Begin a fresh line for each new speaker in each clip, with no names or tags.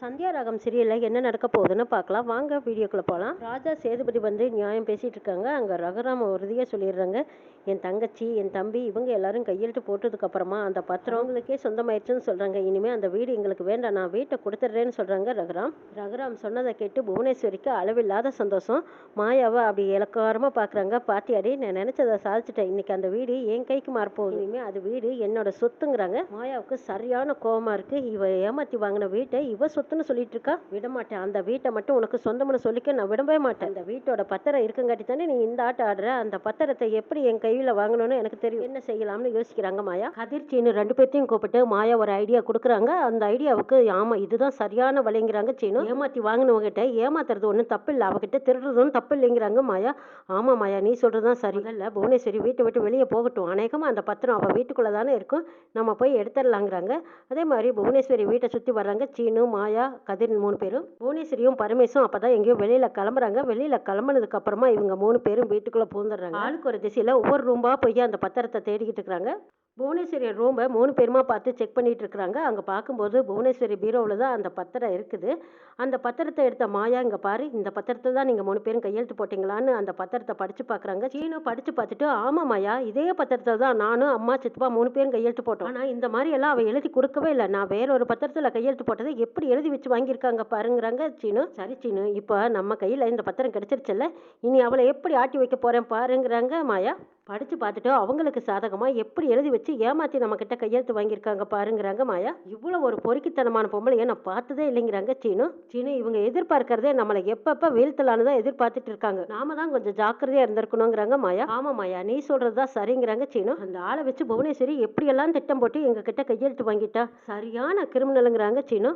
சந்தியா ராகம் சீரியலில் என்ன நடக்க போகுதுன்னு பார்க்கலாம். வாங்க வீடியோக்குள்ளே போகலாம் ராஜா சேதுபதி வந்து நியாயம் பேசிகிட்டு இருக்காங்க. அங்கே ரகுராம உறுதியாக சொல்லிடுறாங்க என் தங்கச்சி என் தம்பி இவங்க எல்லாரும் கையெழுத்து போட்டதுக்கப்புறமா அந்த பத்திரம் உங்களுக்கே சொந்தமாயிடுச்சுன்னு சொல்கிறாங்க இனிமேல் அந்த வீடு எங்களுக்கு வேண்டாம். நான் வீட்டை கொடுத்துட்றேன்னு சொல்கிறாங்க ரகுராம். ரகுராம் சொன்னதை கேட்டு புவனேஸ்வரிக்கு அளவில்லாத சந்தோஷம். மாயாவை அப்படி இலக்காரமாக பார்க்குறாங்க பாத்தியாடி நான் நினச்சதை சாதிச்சிட்டேன். இன்றைக்கி அந்த வீடு என் கைக்கு மாறப்போகுது. இனிமேல் அது வீடு என்னோட சொத்துங்கிறாங்க. மாயாவுக்கு சரியான கோபமாக இருக்குது இவ ஏமாற்றி வாங்கின வீட்டை இவ சொத்துன்னு சொல்லிட்டு இருக்கா விடமாட்டேன். அந்த வீட்டை மட்டும் உனக்கு சொந்தம்னு சொல்லிக்க நான் விடவே மாட்டேன். அந்த வீட்டோட பத்திரம் இருக்குங்காட்டி தானே நீ இந்த ஆட்டம் ஆடுற? அந்த பத்திரத்தை எப்படி என் கையில வாங்கணும்னு எனக்கு தெரியும். என்ன செய்யலாம்னு யோசிக்கிறாங்க மாயா. கதிர்ச்சின்னு ரெண்டு பேர்த்தையும் கூப்பிட்டு மாயா ஒரு ஐடியா கொடுக்குறாங்க. அந்த ஐடியாவுக்கு ஆமா இதுதான் சரியான வழிங்கிறாங்க சீனு. ஏமாத்தி வாங்கினவங்கிட்ட ஏமாத்துறது ஒன்றும் தப்பு இல்லை அவகிட்ட திருடுறதும் தப்பு இல்லைங்கிறாங்க மாயா. ஆமா மாயா நீ சொல்றதுதான் சரி. இல்லை புவனேஸ்வரி வீட்டை விட்டு வெளியே போகட்டும். அநேகமா அந்த பத்திரம் அவ வீட்டுக்குள்ள தானே இருக்கும். நம்ம போய் எடுத்துடலாங்கிறாங்க. அதே மாதிரி புவனேஸ்வரி வீட்டை சுற்றி வர்றாங்க சீனு மாயா கதிர் மூணு பேரும் புவனேஸ்வரியும் பரமேசும் அப்பதான் எங்கேயோ வெளியில கிளம்புறாங்க. வெளியில கிளம்புனதுக்கு அப்புறமா இவங்க மூணு பேரும் வீட்டுக்குள்ள பூந்துடுறாங்க ஆளுக்கு ஒரு திசையில ஒவ்வொரு ரூம்பா போய் அந்த பத்திரத்தை தேடிக்கிட்டு இருக்கிறாங்க. புவனேஸ்வரி ரூமை மூணு பேருமா பார்த்து செக் பண்ணிட்டு இருக்கிறாங்க. அங்கே பார்க்கும்போது புவனேஸ்வரி பீரோவில் தான் அந்த பத்திரம் இருக்குது. அந்த பத்திரத்தை எடுத்த மாயா இங்கே பாரு இந்த பத்திரத்தை தான் நீங்கள் மூணு பேரும் கையெழுத்து போட்டிங்களான்னு அந்த பத்திரத்தை படித்து பார்க்குறாங்க. சீனு படித்து பார்த்துட்டு ஆமாம் மாயா இதே பத்திரத்தை தான் நானும் அம்மா சித்தப்பா மூணு பேரும் கையெழுத்து போட்டோம். ஆனால் இந்த மாதிரி எல்லாம் அவள் எழுதி கொடுக்கவே இல்லை. நான் வேற ஒரு பத்திரத்தில் கையெழுத்து போட்டதை எப்படி எழுதி வச்சு வாங்கியிருக்காங்க பாருங்கிறாங்க சீனு. சரி சீனு இப்போ நம்ம கையில் இந்த பத்திரம் கிடைச்சிருச்சுல்ல. இனி அவளை எப்படி ஆட்டி வைக்க போகிறேன் பாருங்கிறாங்க மாயா. படித்து பார்த்துட்டு அவங்களுக்கு சாதகமாக எப்படி எழுதி வச்சு ஏமாற்றி நம்மக்கிட்ட கையெழுத்து வாங்கியிருக்காங்க பாருங்கிறாங்க மாயா. இவ்வளோ ஒரு பொறுக்கித்தனமான பொம்பளையை நான் பார்த்ததே இல்லைங்கிறாங்க சீனு. சீனு இவங்க எதிர்பார்க்கறதே நம்மளை எப்பப்போ வீழ்த்தலான்னு தான் எதிர்பார்த்துட்டு இருக்காங்க. நாம தான் கொஞ்சம் ஜாக்கிரதையாக இருந்திருக்கணுங்கிறாங்க மாயா. ஆமா மாயா நீ சொல்கிறது தான் சரிங்கிறாங்க சீனு. அந்த ஆளை வச்சு புவனேஸ்வரி எப்படியெல்லாம் திட்டம் போட்டு எங்ககிட்ட கையெழுத்து வாங்கிட்டா? சரியான கிரிமினலுங்கிறாங்க சீனு.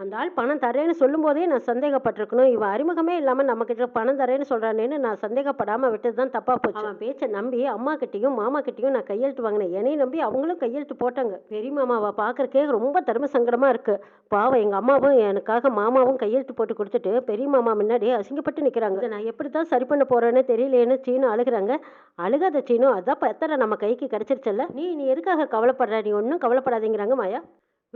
அந்த ஆள் பணம் தரேன்னு சொல்லும்போதே நான் சந்தேகப்பட்டிருக்கணும். இவன் அறிமுகமே இல்லாமல் நம்மக்கிட்ட பணம் தரேன்னு சொல்கிறானேன்னு நான் சந்தேகப்படாமல் விட்டது தான் தப்பாக போச்சு. அவன் பேச்சை நம்பி அம்மா கிட்டேயும் மாமா கிட்டேயும் நான் கையெழுத்து வாங்கினேன். என்னையும் நம்பி அவங்களும் கையெழுத்து போட்டாங்க. பெரிய மாமாவை பார்க்கறக்கே ரொம்ப தர்ம சங்கடமாக இருக்குது பாவம் எங்கள் அம்மாவும் எனக்காக மாமாவும் கையெழுத்து போட்டு கொடுத்துட்டு பெரிய மாமா முன்னாடி அசிங்கப்பட்டு நிற்கிறாங்க நான் எப்படி தான் சரி பண்ண போகிறேன்னு தெரியலேன்னு சீனும் அழுகுறாங்க. அழுகாத சீனும் அதான் பத்திரம் நம்ம கைக்கு கிடச்சிருச்சல்ல? நீ நீ எதுக்காக கவலைப்படுற? நீ ஒன்றும் கவலைப்படாதீங்கிறாங்க மாயா.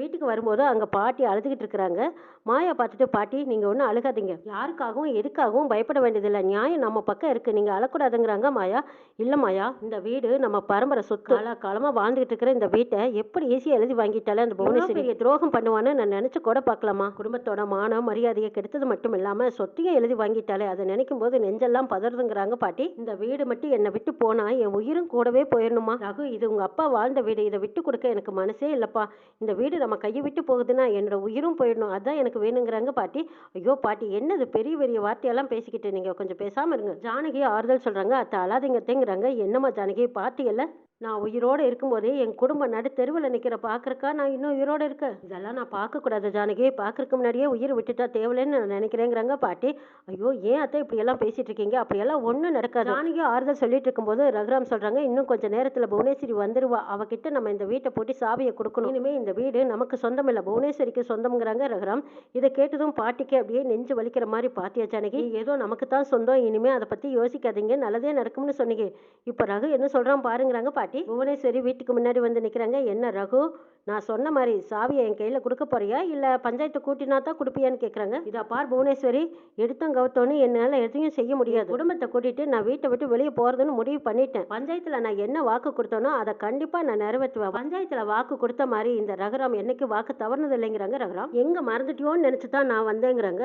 வீட்டுக்கு வரும்போது அங்கே பாட்டி அழுதுகிட்டு இருக்கிறாங்க. மாயா பார்த்துட்டு பாட்டி நீங்கள் ஒன்றும் அழுகாதீங்க. யாருக்காகவும் எதுக்காகவும் பயப்பட வேண்டியதில்லை. நியாயம் நம்ம பக்கம் இருக்குது நீங்கள் அழக்கூடாதுங்கிறாங்க மாயா. இல்லை மாயா இந்த வீடு நம்ம பரம்பரை சொத்து. கால காலமாக வாழ்ந்துகிட்டு இருக்கிற இந்த வீட்டை எப்படி ஈஸியாக எழுதி வாங்கிட்டாலே அந்த புவனேஸ்வரி பெரிய துரோகம் பண்ணுவான்னு நான் நினச்சி கூட பார்க்கலாமா? குடும்பத்தோட மானம் மரியாதையை கெடுத்தது மட்டும் இல்லாமல் சொத்தையும் எழுதி வாங்கிட்டாலே அதை நினைக்கும் போது நெஞ்செல்லாம் பதறுதுங்கிறாங்க பாட்டி. இந்த வீடு மட்டும் என்னை விட்டு போனால் என் உயிரும் கூடவே போயிடணுமா ரகு இது உங்கள் அப்பா வாழ்ந்த வீடு. இதை விட்டு கொடுக்க எனக்கு மனசே இல்லைப்பா. இந்த வீடு நம்ம கையை விட்டு போகுதுன்னா என்னோட உயிரும் போயிடணும். அதுதான் எனக்கு வேணுங்கிறாங்க பாட்டி. ஐயோ பாட்டி என்னது பெரிய பெரிய வார்த்தையெல்லாம் பேசிக்கிட்டு நீங்கள் கொஞ்சம் பேசாமல் இருங்க. ஜானகி ஆறுதல் சொல்கிறாங்க அத்தை அழாதீங்கத்தேங்கிறாங்க என்னம்மா ஜானகி பாட்டியல்ல நான் உயிரோடு இருக்கும்போதே என் குடும்பம் நடு தெருவில் நிற்கிற பார்க்குறக்கா நான் இன்னும் உயிரோடு இருக்கேன். இதெல்லாம் நான் பார்க்கக்கூடாது ஜானகி பார்க்குறக்கு முன்னாடியே உயிர் விட்டுட்டா தேவலைன்னு நான் நினைக்கிறேங்கிறாங்க பாட்டி. ஐயோ ஏன் அத்தை இப்படியெல்லாம் பேசிகிட்டு இருக்கீங்க? அப்படியெல்லாம் ஒன்றும் நடக்காது. ஜானகி ஆறுதல் சொல்லிட்டு இருக்கும்போது ரகுராம் சொல்கிறாங்க இன்னும் கொஞ்சம் நேரத்தில் புவனேஸ்வரி வந்துருவா. அவகிட்ட நம்ம இந்த வீட்டை போட்டு சாவியை கொடுக்கணும். இனிமே இந்த வீடு நமக்கு சொந்தம் இல்லை புவனேஸ்வரிக்கு சொந்தம்ங்கிறாங்க ரகுராம். இதை கேட்டதும் பாட்டிக்கு அப்படியே நெஞ்சு வலிக்கிற மாதிரி பாத்தியா ஜானகி? ஏதோ நமக்கு தான் சொந்தம். இனிமே அதை பற்றி யோசிக்காதீங்க. நல்லதே நடக்கும்னு சொன்னீங்க. இப்போ ரகு என்ன சொல்கிறான் பாருங்கிறாங்க பாட்டி. புவனேஸ்வரி வீட்டுக்கு முன்னாடி வந்து நிற்கிறாங்க என்ன ரகு? நான் சொன்ன மாதிரி சாவியை என் கையில் கொடுக்க போறியா? இல்லை பஞ்சாயத்து கூட்டினா தான் கொடுப்பியான்னு கேட்குறாங்க இதை பார் புவனேஸ்வரி. எடுத்தோம் கவுத்தோன்னு என்னால் எதையும் செய்ய முடியாது. குடும்பத்தை கூட்டிட்டு நான் வீட்டை விட்டு வெளியே போகிறதுன்னு முடிவு பண்ணிட்டேன். பஞ்சாயத்தில் நான் என்ன வாக்கு கொடுத்தேனோ அதை கண்டிப்பாக நான் நிறைவேற்றுவேன். பஞ்சாயத்தில் வாக்கு கொடுத்த மாதிரி இந்த ரகுராம் என்னைக்கு வாக்கு தவறுனது இல்லைங்கிறாங்க ரகுராம். எங்கே மறந்துட்டியோன்னு நினச்சி தான் நான் வந்தேங்கிறாங்க.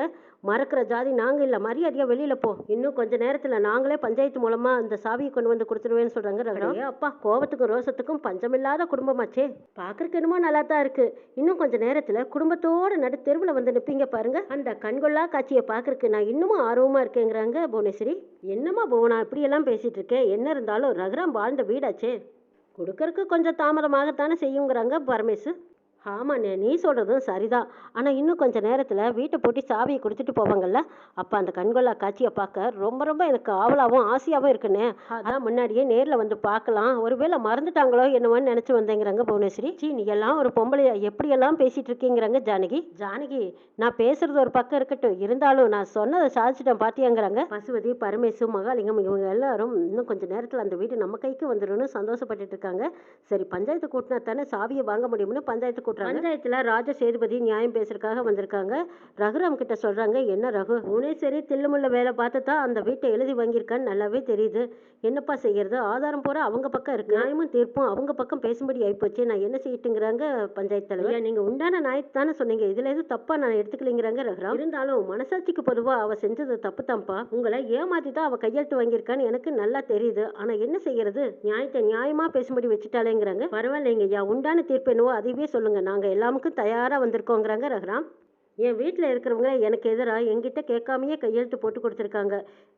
மறக்கிற ஜாதி நாங்கள் இல்லை. மரியாதையாக வெளியில் போ. இன்னும் கொஞ்ச நேரத்தில் நாங்களே பஞ்சாயத்து மூலமாக அந்த சாவியை கொண்டு வந்து கொடுத்துருவேன்னு சொல்கிறாங்க ரகுராம். ஏ அப்பா கோபத்துக்கும் ரோசத்துக்கும் பஞ்சமில்லாத குடும்பமாச்சே. பார்க்கறக்கு என்னமோ நல்லா தான் இருக்கு. இன்னும் கொஞ்ச நேரத்தில் குடும்பத்தோட நடு தெருவில் வந்து நிற்பீங்க பாருங்க. அந்த கண்கொள்ளா காட்சியை பார்க்கறக்கு நான் இன்னமும் ஆர்வமாக இருக்கேங்கிறாங்க புவனேஸ்வரி. என்னம்மா புவனா இப்படியெல்லாம் பேசிட்டு இருக்கேன் என்ன இருந்தாலும் ரகுராம் வாழ்ந்த வீடாச்சே. கொடுக்கறக்கு கொஞ்சம் தாமதமாகத்தானே செய்யுங்கிறாங்க பரமேசு. ஆமாண்ணே நீ சொல்கிறதும் சரிதான். ஆனால் இன்னும் கொஞ்ச நேரத்தில் வீட்டை போட்டு சாவியை கொடுத்துட்டு போவாங்கல்ல? அப்போ அந்த கண்கொள்ளா காட்சியை பார்க்க ரொம்ப ரொம்ப எனக்கு ஆவலாகவும் ஆசையாகவும் இருக்குண்ணே. அதான் முன்னாடியே நேரில் வந்து பார்க்கலாம். ஒருவேளை மறந்துட்டாங்களோ என்னவோன்னு நினச்சி வந்தேங்கிறாங்க புவனேஸ்வரி. சீ நீ எல்லாம் ஒரு பொம்பளையா எப்படியெல்லாம் பேசிட்டு இருக்கீங்கிறாங்க ஜானகி? ஜானகி நான் பேசுறது ஒரு பக்கம் இருக்கட்டும். இருந்தாலும் நான் சொன்னதை சாதிச்சிட்டேன் பாத்தியாங்கிறாங்க. பசுவதி பரமேசு மகாலிங்கம் இவங்க எல்லாரும் இன்னும் கொஞ்ச நேரத்தில் அந்த வீடு நம்ம கைக்கு வந்துடும்னு சந்தோஷப்பட்டுட்டு இருக்காங்க. சரி பஞ்சாயத்து கூட்டினா தானே சாவியை வாங்க முடியும்னு பஞ்சாயத்து கூட்டுறாங்க. பஞ்சாயத்துல ராஜ சேதுபதி நியாயம் பேசுறதுக்காக வந்திருக்காங்க. ரகுராம் கிட்ட சொல்றாங்க என்ன ரகு? புவனேஸ்வரி தில்லுமுள்ள வேலை பார்த்து தான் அந்த வீட்டை எழுதி வாங்கியிருக்கான்னு நல்லாவே தெரியுது. என்னப்பா செய்யறது? ஆதாரம் பூரா அவங்க பக்கம் இருக்கு. நியாயமும் தீர்ப்பும் அவங்க பக்கம் பேசும்படி ஆயிப்போச்சு. நான் என்ன செய்யட்டுங்கிறாங்க பஞ்சாயத்து தலைவர்? ஐயா, நீங்க உண்டான நியாயத்தை தானே சொன்னீங்க. இதுல எதுவும் தப்பா நான் எடுத்துக்கலைங்கிறாங்க ரகுராம். இருந்தாலும் மனசாட்சிக்கு பொதுவா அவ செஞ்சது தப்பு தான்ப்பா. உங்களை ஏமாத்தி தான் அவ கையெழுத்து வாங்கியிருக்கான்னு எனக்கு நல்லா தெரியுது. ஆனா என்ன செய்யறது? நியாயத்தை நியாயமா பேசும்படி வச்சுட்டாலேங்கிறாங்க பரவாயில்லைங்க ஐயா. உண்டான தீர்ப்பு என்னவோ அதுவே சொல்லுங்க. நாங்கள் எல்லாமுக்கும் தயாராக வந்திருக்கோங்கிறாங்க ரகுராம் என் வீட்டில் இருக்கிறவங்க எனக்கு எதிராக என்கிட்ட கேட்காமையே கையெழுத்து போட்டு கொடுத்துருக்காங்க.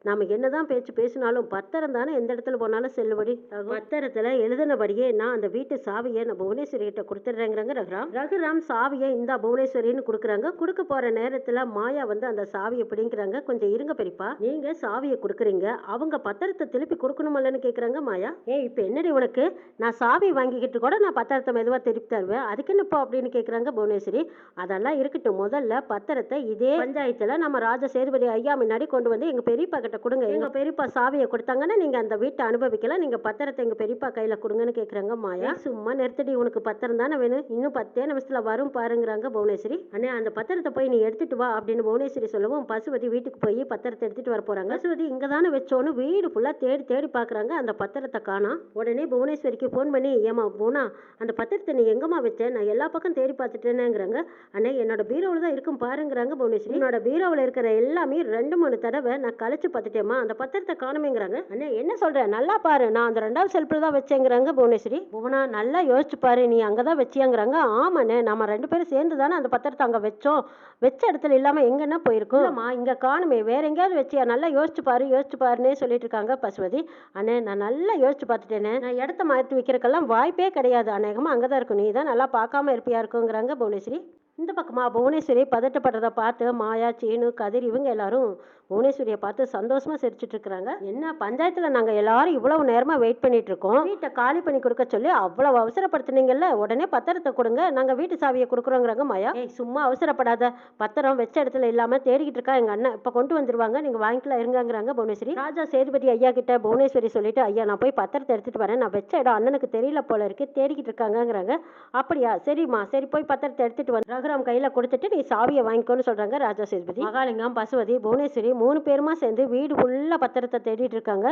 நம்ம என்ன தான் பேச்சு பேசினாலும் பத்திரம் தானே எந்த இடத்துல போனாலும் செல்லுபடி. பத்திரத்தில் எழுதினபடியே நான் அந்த வீட்டு சாவியை நான் புவனேஸ்வரிகிட்ட கொடுத்துட்றேங்கிறாங்க ரகுராம் ரகுராம் சாவியை இந்த புவனேஸ்வரின்னு கொடுக்குறாங்க. கொடுக்க போகிற நேரத்தில் மாயா வந்து அந்த சாவியை பிடிங்கிறாங்க. கொஞ்சம் இருங்க பெரியப்பா. நீங்கள் சாவியை கொடுக்குறீங்க. அவங்க பத்திரத்தை திருப்பி கொடுக்கணுமில்லன்னு கேட்குறாங்க மாயா. ஏ இப்போ என்னடி உனக்கு? நான் சாவி வாங்கிக்கிட்டு கூட நான் பத்திரத்தை மெதுவாக திருப்பி தருவேன். அதுக்கு என்னப்பா அப்படின்னு கேட்குறாங்க புவனேஸ்வரி. அதெல்லாம் இருக்கட்டும். முதல்ல பத்திரத்தை இதே பஞ்சாயத்துல நம்ம ராஜ சேதுபதி ஐயா முன்னாடி கொண்டு வந்து எங்க பெரியப்பா கிட்ட கொடுங்க. எங்க பெரியப்பா சாவியை கொடுத்தாங்கன்னா நீங்க அந்த வீட்டை அனுபவிக்கலாம். நீங்க பத்திரத்தை எங்க பெரியப்பா கையில கொடுங்கன்னு கேக்குறாங்க மாயா. சும்மா நிறுத்தடி உனக்கு பத்திரம் தானே வேணும். இன்னும் பத்தே நிமிஷத்துல வரும் பாருங்கிறாங்க புவனேஸ்வரி. அண்ணே அந்த பத்திரத்தை போய் நீ எடுத்துட்டு வா அப்படின்னு புவனேஸ்வரி சொல்லவும் பசுபதி வீட்டுக்கு போய் பத்திரத்தை எடுத்துட்டு வர போறாங்க. பசுபதி இங்க தானே வச்சோன்னு வீடு ஃபுல்லா தேடி தேடி பாக்குறாங்க. அந்த பத்திரத்தை காணோம் உடனே புவனேஸ்வரிக்கு ஃபோன் பண்ணி ஏமா போனா அந்த பத்திரத்தை நீ எங்கம்மா வச்ச? நான் எல்லா பக்கம் தேடி பார்த்துட்டேனேங்கிறாங்க. அண்ணே என்னோட பீரோவில் தான் இருக்கும் பாருங்கிறாங்க புவனேஸ்வரி. என்னோட பீரோவில் இருக்கிற எல்லாமே ரெண்டு மூணு தடவை நான் கழிச்சு பார்த்துட்டேம்மா. அந்த பத்திரத்தை காணுமேங்கிறாங்க. அண்ணே என்ன சொல்கிறேன் நல்லா பாரு. நான் அந்த ரெண்டாவது செல்ஃபில் தான் வச்சேங்கிறாங்க புவனேஸ்வரி. புவனா நல்லா யோசிச்சு பாரு. நீ அங்கே தான் வச்சியாங்கிறாங்க. ஆமாண்ணே நம்ம ரெண்டு பேரும் சேர்ந்து தானே அந்த பத்திரத்தை அங்கே வச்சோம். வச்ச இடத்துல இல்லாமல் எங்கன்னா போயிருக்கும்? இல்லைம்மா இங்கே காணுமே. வேற எங்கேயாவது வச்சியா? நல்லா யோசிச்சு பாரு யோசிச்சு பாருன்னே சொல்லிட்டு இருக்காங்க பசுபதி. அண்ணே நான் நல்லா யோசிச்சு பார்த்துட்டேனே. நான் இடத்த மாற்றி வைக்கிறக்கெல்லாம் வாய்ப்பே கிடையாது. அநேகமாக அங்கே தான் இருக்கும். நீ தான் நல்லா பார்க்காம இருப்பியா இருக்குங்கிறாங்க புவனேஸ்வரி. இந்த பக்கமாக புவனேஸ்வரி பதட்டப்படுறத பார்த்து மாயா சீனு கதிர் இவங்க எல்லாரும் புவனேஸ்வரியை பார்த்து சந்தோஷமா சிரிச்சிட்டு இருக்கிறாங்க. என்ன பஞ்சாயத்துல நாங்க எல்லாரும் இவ்வளவு நேரமா வெயிட் பண்ணிட்டு இருக்கோம். வீட்டை காலி பண்ணி கொடுக்க சொல்லி அவ்வளவு அவசரப்படுத்தினீங்கல்ல உடனே பத்திரத்தை கொடுங்க. நாங்க வீட்டு சாவியை கொடுக்குறோங்கிறாங்க மாயா. ஏய் சும்மா அவசரப்படாத. பத்திரம் வச்ச இடத்துல இல்லாம தேடிக்கிட்டு இருக்கா எங்க அண்ணன். இப்ப கொண்டு வந்துருவாங்க. நீங்க வாங்கிக்கலாம் இருங்கங்கிறாங்க புவனேஸ்வரி. ராஜா சேதுபதி ஐயா கிட்ட புவனேஸ்வரி சொல்லிட்டு ஐயா நான் போய் பத்திரத்தை எடுத்துட்டு வரேன். நான் வச்ச இடம் அண்ணனுக்கு தெரியல போல இருக்கு. தேடிக்கிட்டு இருக்காங்கங்கிறாங்க. அப்படியா? சரிம்மா. சரி போய் பத்திரத்தை எடுத்துட்டு வந்து ரகுராம் கையில கொடுத்துட்டு நீ சாவியை வாங்கிக்கோன்னு சொல்றாங்க ராஜா சேதுபதி. மகாலிங்கம் பசுவதி புவனேஸ்வரி மூணு பேருமா சேர்ந்து வீடு ஃபுல்லா பத்திரத்தை தேடிட்டு இருக்காங்க.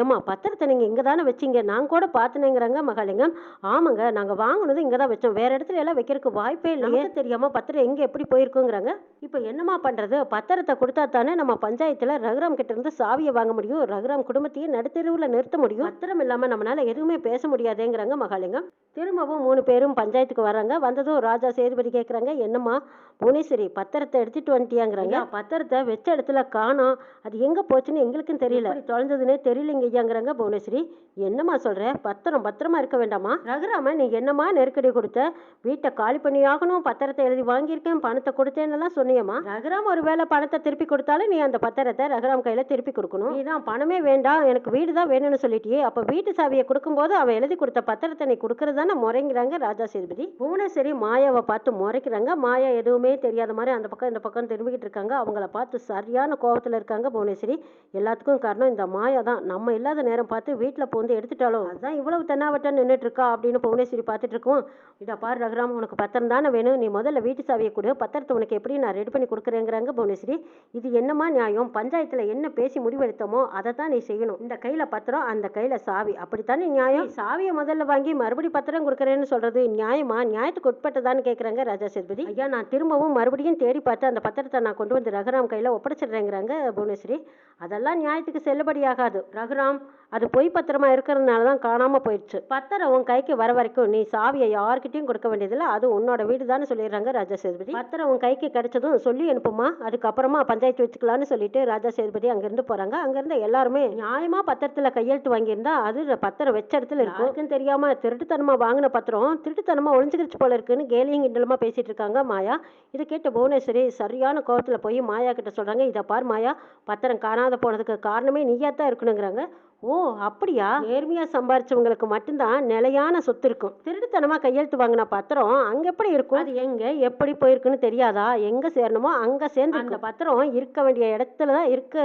ஏம்மா பத்திரத்தை நீங்க இங்க தானே வச்சீங்க? நான் கூட பார்த்தனேங்கிறாங்க மகாலிங்கம். ஆமாங்க நாங்க வாங்கினது இங்க தான் வச்சோம். வேற இடத்துல எல்லாம் வைக்கிறதுக்கு வாய்ப்பே இல்லையே. தெரியாம பத்திரம் எங்க எப்படி போயிருக்குங்கிறாங்க. இப்போ என்னம்மா பண்றது? பத்திரத்தை கொடுத்தா தானே நம்ம பஞ்சாயத்துல ரகுராம் கிட்ட இருந்து சாவியை வாங்க முடியும். ரகுராம் குடும்பத்தையே நடுத்தெருவுல நிறுத்த முடியும். பத்திரம் இல்லாம நம்மளால எதுவுமே பேச முடியாதேங்கிறாங்க மகாலிங்கம். திரும்பவும் மூணு பேரும் பஞ்சாயத்துக்கு வராங்க. வந்ததும் ராஜா சேதுபதி கேட்குறாங்க என்னம்மா? புவனேஸ்வரி பத்திரத்தை எடுத்துட்டு வந்துட்டியாங்கிறாங்க. பத்திரத்தை வச்ச இடத்துல காணோம் அது எங்க போச்சுன்னு எங்களுக்கும் தெரியல. தொலைஞ்சதுன்னே தெரியலைங்க ஐயாங்கிறாங்க புவனேஸ்வரி. என்னம்மா சொல்ற? பத்திரம் பத்திரமா இருக்க வேண்டாமா? ரகுராம நீ என்னம்மா நெருக்கடி கொடுத்த? வீட்டை காலி பண்ணி ஆகணும். பத்திரத்தை எழுதி வாங்கியிருக்கேன். பணத்தை கொடுத்தேன்னெல்லாம் சொன்னியம்மா. ரகுராம் ஒருவேளை பணத்தை திருப்பி கொடுத்தாலும் நீ அந்த பத்திரத்தை ரகுராம் கையில திருப்பி கொடுக்கணும். நீ தான் பணமே வேண்டாம். எனக்கு வீடு தான் வேணும்னு சொல்லிட்டியே. அப்ப வீட்டு சாவியை கொடுக்கும்போது அவ எழுதி கொடுத்த பத்திரத்தை நீ கொடுக்கறது தானே முறைங்கிறாங்க ராஜா சேதுபதி. புவனேஸ்வரி மாயாவை பார்த்து முறைக்கிறாங்க மாயா எதுவுமே தெரியாத மாதிரி அந்த பக்கம் இந்த பக்கம் திரும்பிக்கிட்டு இருக்காங்க. அவங்கள பார்த்து சரியான கோபத்தில் இருக்காங்க புவனேஸ்வரி. எல்லாத்துக்கும் காரணம் இந்த மாயா தான். நம்ம இல்லாத நேரம் பார்த்து வீட்டில் போந்து எடுத்துட்டாலும் அதுதான் இவ்வளவு தென்னாவட்டம் நின்றுட்டு இருக்கா அப்படின்னு புவனேஸ்வரி பார்த்துட்டு இருக்கோம். இதை பாரு ரகுராம் உனக்கு பத்திரம் தானே வேணும். நீ முதல்ல வீட்டு சாவியை கொடு. பத்திரத்தை உனக்கு எப்படி நான் ரெடி பண்ணி கொடுக்குறேங்கிறாங்க புவனேஸ்வரி. இது என்னம்மா நியாயம்? பஞ்சாயத்தில் என்ன பேசி முடிவெடுத்தோமோ அதை தான் நீ செய்யணும். இந்த கையில் பத்திரம் அந்த கையில் சாவி. அப்படித்தானே நியாயம்? சாவியை முதல்ல வாங்கி மறுபடி பத்திரம் கொடுக்குறேன்னு சொல்கிறது நியாயமா? நியாயத்துக்கு உட்பட்டதான்னு கேட்குறாங்க ராஜா சேதுபதி. ஐயா நான் திரும்பவும் மறுபடியும் தேடி பார்த்து அந்த பத்திரத்தை நான் கொண்டு வந்து ரகுராம் கையில் ஒப்படைச்சிடுறேங்கிறாங்க புவனேஸ்வரி. அதெல்லாம் நியாயத்துக்கு செல்லுபடியாகாது. ரகுராம் அது பொய் பத்திரமா இருக்கிறதுனால தான் காணாம போயிடுச்சு. பத்திரம் உன் கைக்கு வர வரைக்கும் நீ சாவியை யார்கிட்டயும் கொடுக்க வேண்டியதில்லை. அது உன்னோட வீடு தானே சொல்லிடுறாங்க ராஜா சேதுபதி பத்திரம் உன் கைக்கு கிடைச்சதும் சொல்லி அனுப்புமா? அதுக்கப்புறமா பஞ்சாயத்து வச்சுக்கலாம்னு சொல்லிட்டு ராஜா சேதுபதி அங்கிருந்து போறாங்க. அங்கிருந்து எல்லாருமே நியாயமா பத்திரத்துல கையெழுத்து வாங்கியிருந்தா அது பத்திரம் வச்ச இடத்துல இருக்கும். தெரியாமல் தெரியாம திருட்டுத்தனமா வாங்கின பத்திரம் திருட்டுத்தனமா ஒளிஞ்சுக்கிச்சு போல இருக்குன்னு கேலியும் கிண்டலுமா பேசிட்டு இருக்காங்க மாயா. இதை கேட்ட புவனேஸ்வரி சரியான கோவத்துல போய் மாயா கிட்ட சொல்றாங்க இதை பார் மாயா பத்திரம் காணாத போனதுக்கு காரணமே நீயா தான் இருக்கணுங்கிறாங்க. ஓ அப்படியா? நேர்மையா சம்பாரிச்சவங்களுக்கு மட்டும்தான் நிலையான சொத்து இருக்கும். திருட்டுத்தனமா கையெழுத்து வாங்கின பத்திரம் அங்க எப்படி இருக்கும்? அது எங்க? எப்படி போயிருக்குன்னு தெரியாதா? எங்க சேரணுமோ அங்க சேர்ந்து அந்த பத்திரம் இருக்க வேண்டிய இடத்துல தான் இருக்கு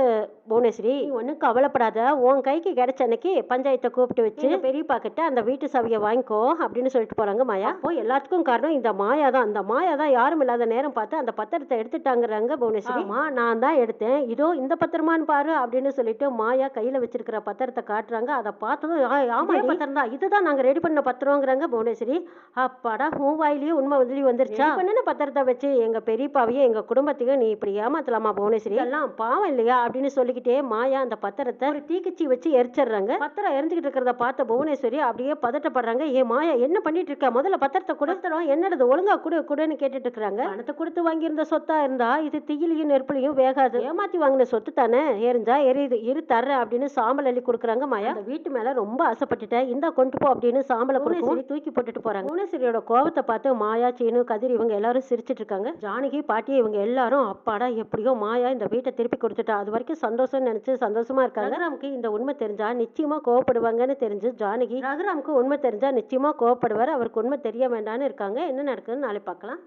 புவனேஸ்வரி. ஒன்றும் கவலைப்படாத. உன் கைக்கு கிடைச்ச அன்னைக்கு பஞ்சாயத்தை கூப்பிட்டு வச்சு பெரியப்பா கிட்ட அந்த வீட்டு சாவியை வாங்கிக்கோ அப்படின்னு சொல்லிட்டு போறாங்க மாயா. அப்போ எல்லாத்துக்கும் காரணம் இந்த மாயா தான். அந்த மாயா தான் யாரும் இல்லாத நேரம் பார்த்து அந்த பத்திரத்தை எடுத்துட்டாங்கிறாங்க புவனேஸ்வரி. நான் தான் எடுத்தேன். இதோ இந்த பத்திரமான்னு பாரு அப்படின்னு சொல்லிட்டு மாயா கையில வச்சிருக்கிற பத்திரத்தை காட்டுறாங்க. அதை பார்த்ததும் "ஆ, ஆமா பத்திரம் தான் இதுதான் நாங்க ரெடி பண்ண பத்திரங்கிறாங்க புவனேஸ்வரி. அப்பாடா உன் வாயிலேயே உண்மை வந்து வந்துருச்சா? பண்ணின பத்திரத்தை வச்சு எங்க பெரியப்பாவையும் எங்க குடும்பத்தையும் நீ இப்படி ஏமாத்தலாமா புவனேஸ்வரி? எல்லாம் பாவம் இல்லையா? அப்படின்னு சொல்லிக்கிட்டே மாயா அந்த பத்திரத்தை ஒரு தீக்குச்சி வச்சு எரிச்சிடுறாங்க. பத்திரம் எரிஞ்சுக்கிட்டு இருக்கிறத பார்த்த புவனேஸ்வரி அப்படியே பதட்டப்படுறாங்க. ஏ மாயா என்ன பண்ணிட்டு இருக்க? முதல்ல பத்திரத்தை கொடுத்துடும் என்னது ஒழுங்கா கொடு கொடுன்னு கேட்டுட்டு இருக்காங்க பணத்தை கொடுத்து வாங்கியிருந்த சொத்தா இருந்தா இது தீயிலையும் நெருப்புலையும் வேகாது. ஏமாத்தி வாங்கின சொத்து தானே? எரிஞ்சா எரியுது. இரு தர்றேன் அப்படின்னு சாம்பல் அள்ளி கொடுக்குறாங்க மாயா. வீட்டு மேல ரொம்ப ஆசைப்பட்டுட்டேன் இந்தா கொண்டு போ அப்படின்னு சாம்பலை கொடுக்கும். தூக்கி போட்டுட்டு போறாங்க. புவனேஸ்வரியோட கோவத்தை பார்த்து மாயா சீனு கதிர் இவங்க எல்லாரும் சிரிச்சிட்டு இருக்காங்க. ஜானகி பாட்டி இவங்க எல்லாரும் அப்பாடா எப்படியோ மாயா இந்த வீட்டை திருப்பி கொடுத்துட்டா. அது வரைக்கும் சந்தோஷம்னு நினைச்சு சந்தோஷமா இருக்காங்க. ரகுராமுக்கு இந்த உண்மை தெரிஞ்சா நிச்சயமா கோவப்படுவாங்கன்னு தெரிஞ்சு ஜானகி. ரகுராமுக்கு உண்மை தெரிஞ்சா நிச்சயமா கோவப்படுவார். அவருக்கு உண்மை தெரிய வேண்டாம்னு இருக்காங்க. என்ன நடக்குதுன்னு நாளை பார்க்கலாம்.